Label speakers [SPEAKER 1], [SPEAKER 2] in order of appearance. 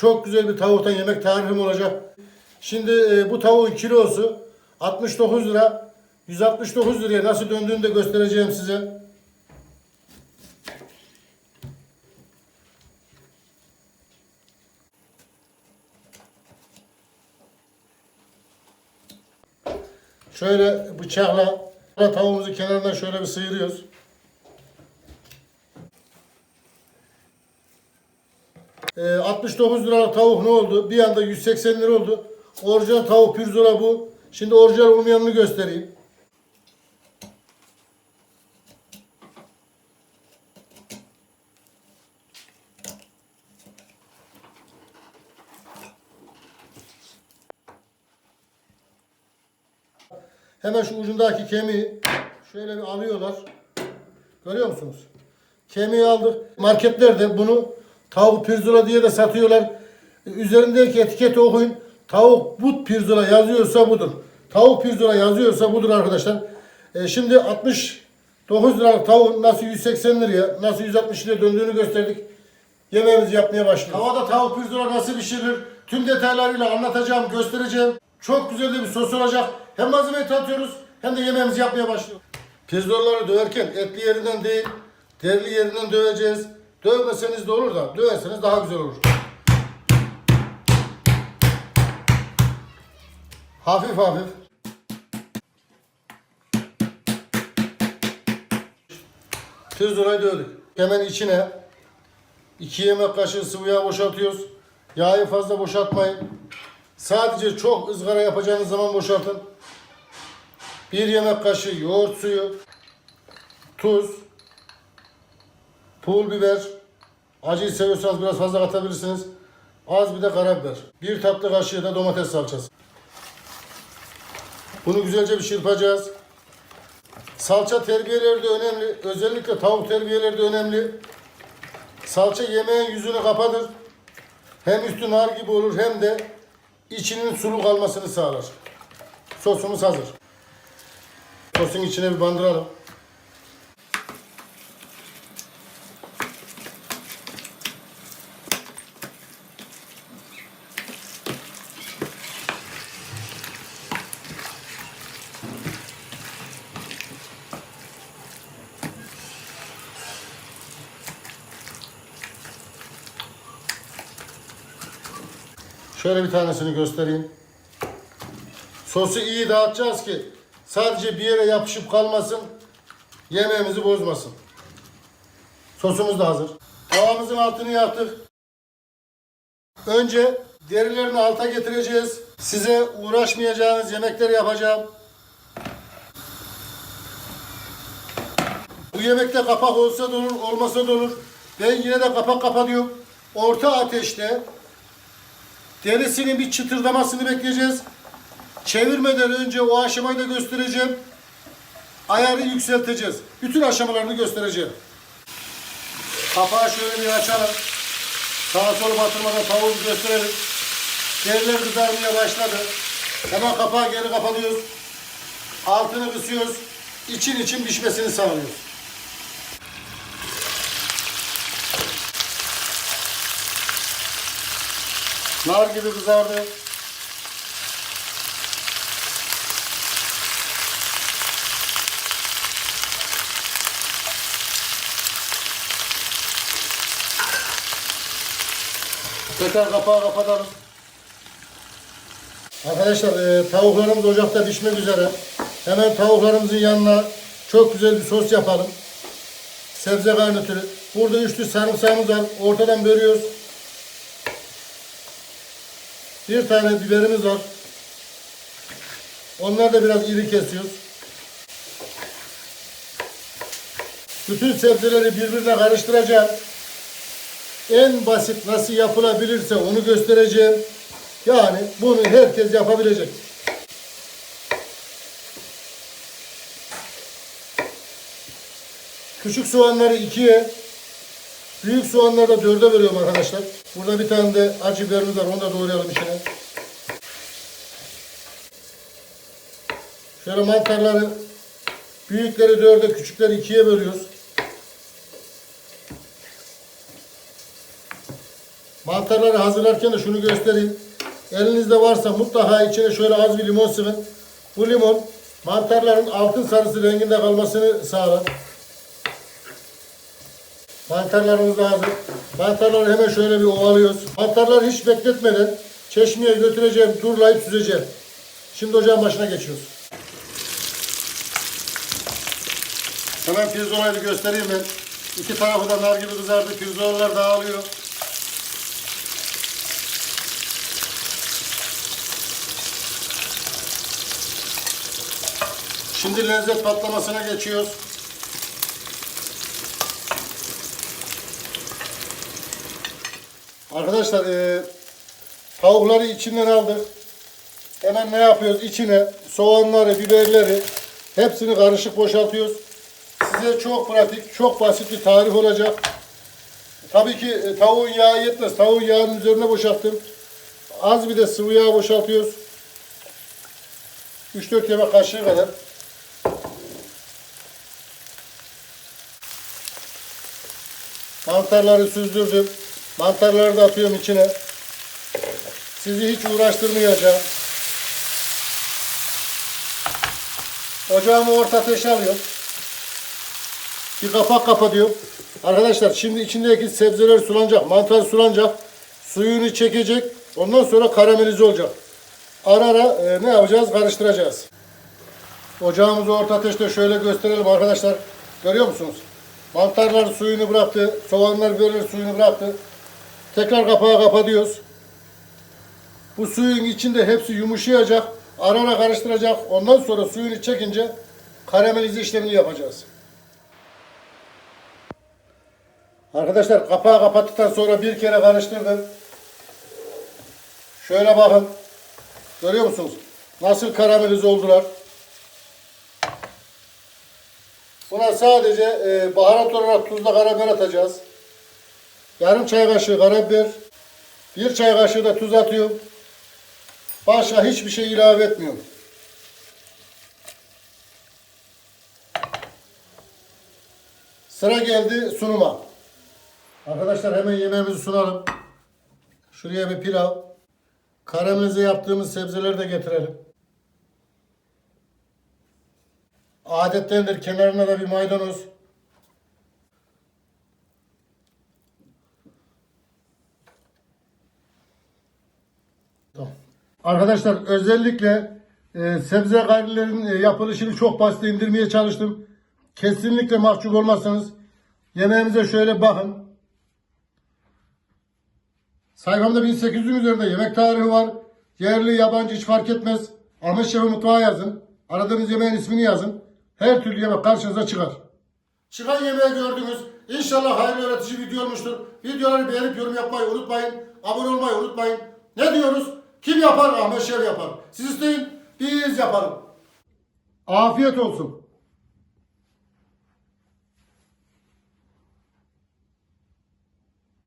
[SPEAKER 1] çok güzel bir tavuktan yemek tarifim olacak. Şimdi e, bu tavuğun kilosu 69 lira. 169 liraya nasıl döndüğünü de göstereceğim size. Şöyle bıçakla tavuğumuzu kenarından şöyle bir sıyırıyoruz. 69 liralık tavuk ne oldu? Bir anda 180 lira oldu. Orijinal tavuk pirzola bu. Şimdi orijinal olmayanını göstereyim. Hemen şu ucundaki kemiği şöyle bir alıyorlar. Görüyor musunuz? Kemiği aldık. Marketlerde bunu tavuk pirzola diye de satıyorlar. E, Üzerindeki etiketi okuyun. Tavuk but pirzola yazıyorsa budur. Tavuk pirzola yazıyorsa budur arkadaşlar. E, şimdi 69 liralık tavuğun nasıl 180 liraya, nasıl 160 liraya döndüğünü gösterdik. Yemeğimizi yapmaya başlıyoruz. Havada tavuk pirzola nasıl pişirilir? Tüm detaylarıyla anlatacağım, göstereceğim. Çok güzel bir sos olacak. Hem malzemeyi tatıyoruz hem de yemeğimizi yapmaya başlıyoruz. Pirzolaları döverken etli yerinden değil, derli yerinden döveceğiz. Dövmeseniz de olur da döverseniz daha güzel olur. Hafif hafif. Pirzolayı dövdük. Hemen içine 2 yemek kaşığı sıvı yağ boşaltıyoruz. Yağı fazla boşaltmayın. Sadece çok ızgara yapacağınız zaman boşaltın. 1 yemek kaşığı yoğurt suyu, tuz, pul biber, acıyı seviyorsanız biraz fazla katabilirsiniz. Az bir de karabiber. 1 tatlı kaşığı da domates salçası. Bunu güzelce bir çırpacağız. Salça terbiyeleri de önemli. Özellikle tavuk terbiyeleri de önemli. Salça yemeğin yüzünü kapatır. Hem üstü nar gibi olur hem de içinin sulu kalmasını sağlar. Sosumuz hazır. Sosun içine bir bandıralım. Şöyle bir tanesini göstereyim. Sosu iyi dağıtacağız ki sadece bir yere yapışıp kalmasın. Yemeğimizi bozmasın. Sosumuz da hazır. Tavamızın altını yaktık. Önce derilerini alta getireceğiz. Size uğraşmayacağınız yemekler yapacağım. Bu yemekte kapak olsa da olur, olmasa da olur. Ben yine de kapak kapatıyorum. Orta ateşte Derisinin bir çıtırdamasını bekleyeceğiz. Çevirmeden önce o aşamayı da göstereceğim. Ayarı yükselteceğiz. Bütün aşamalarını göstereceğim. Kapağı şöyle bir açalım. Sağa sola batırmadan tavuğu gösterelim. Deriler kızarmaya başladı. Hemen kapağı geri kapatıyoruz. Altını kısıyoruz. İçin için pişmesini sağlıyoruz. Nar gibi kızardı. Tekrar kapağı kapatalım. Arkadaşlar e, tavuklarımız ocakta pişmek üzere. Hemen tavuklarımızın yanına çok güzel bir sos yapalım. Sebze garnitürü. Burada üçlü sarımsağımız var. Ortadan bölüyoruz. Bir tane biberimiz var. Onları da biraz iri kesiyoruz. Bütün sebzeleri birbirine karıştıracağım. En basit nasıl yapılabilirse onu göstereceğim. Yani bunu herkes yapabilecek. Küçük soğanları ikiye, büyük soğanları da dörde bölüyorum arkadaşlar. Burada bir tane de acı biberimiz var. Onu da doğrayalım içine. Şöyle mantarları büyükleri dörde, küçükleri ikiye bölüyoruz. Mantarları hazırlarken de şunu göstereyim. Elinizde varsa mutlaka içine şöyle az bir limon sıkın. Bu limon mantarların altın sarısı renginde kalmasını sağlar. Mantarlarımız hazır. Mantarları hemen şöyle bir ovalıyoruz. Mantarları hiç bekletmeden çeşmeye götüreceğim, turlayıp süzeceğim. Şimdi ocağın başına geçiyoruz. Hemen pirzolayı bir göstereyim ben. İki tarafı da nar gibi kızardı. Pirzolalar dağılıyor. Şimdi lezzet patlamasına geçiyoruz. Arkadaşlar e, tavukları içinden aldık. Hemen ne yapıyoruz? İçine soğanları, biberleri hepsini karışık boşaltıyoruz. Size çok pratik, çok basit bir tarif olacak. Tabii ki e, tavuğun yağı yetmez. Tavuğun yağının üzerine boşalttım. Az bir de sıvı yağ boşaltıyoruz. 3-4 yemek kaşığı kadar. Mantarları süzdürdüm. Mantarları da atıyorum içine. Sizi hiç uğraştırmayacağım. Ocağımı orta ateşe alıyorum. Bir kapak kapatıyorum. Arkadaşlar şimdi içindeki sebzeler sulanacak. Mantar sulanacak. Suyunu çekecek. Ondan sonra karamelize olacak. Ara ara e, ne yapacağız? Karıştıracağız. Ocağımızı orta ateşte şöyle gösterelim arkadaşlar. Görüyor musunuz? Mantarlar suyunu bıraktı. Soğanlar biberler suyunu bıraktı. Tekrar kapağı kapatıyoruz. Bu suyun içinde hepsi yumuşayacak. Ara ara karıştıracak. Ondan sonra suyunu çekince karamelize işlemini yapacağız. Arkadaşlar kapağı kapattıktan sonra bir kere karıştırdım. Şöyle bakın. Görüyor musunuz? Nasıl karamelize oldular. Buna sadece e, baharat olarak tuzla karabiber atacağız. Yarım çay kaşığı karabiber. Bir çay kaşığı da tuz atıyorum. Başka hiçbir şey ilave etmiyorum. Sıra geldi sunuma. Arkadaşlar hemen yemeğimizi sunalım. Şuraya bir pilav. Karamelize yaptığımız sebzeleri de getirelim. Adettendir kenarına da bir maydanoz. Arkadaşlar özellikle e, sebze gayrilerin e, yapılışını çok basit indirmeye çalıştım. Kesinlikle mahcup olmazsanız yemeğimize şöyle bakın. Sayfamda 1800'ün üzerinde yemek tarihi var. Yerli, yabancı hiç fark etmez. Ahmet Şef'i mutfağa yazın. Aradığınız yemeğin ismini yazın. Her türlü yemek karşınıza çıkar. Çıkan yemeği gördünüz. İnşallah hayırlı öğretici video olmuştur. Videoları beğenip yorum yapmayı unutmayın. Abone olmayı unutmayın. Ne diyoruz? Kim yapar? Ahmet Şef yapar. Siz isteyin, biz yaparım. Afiyet olsun.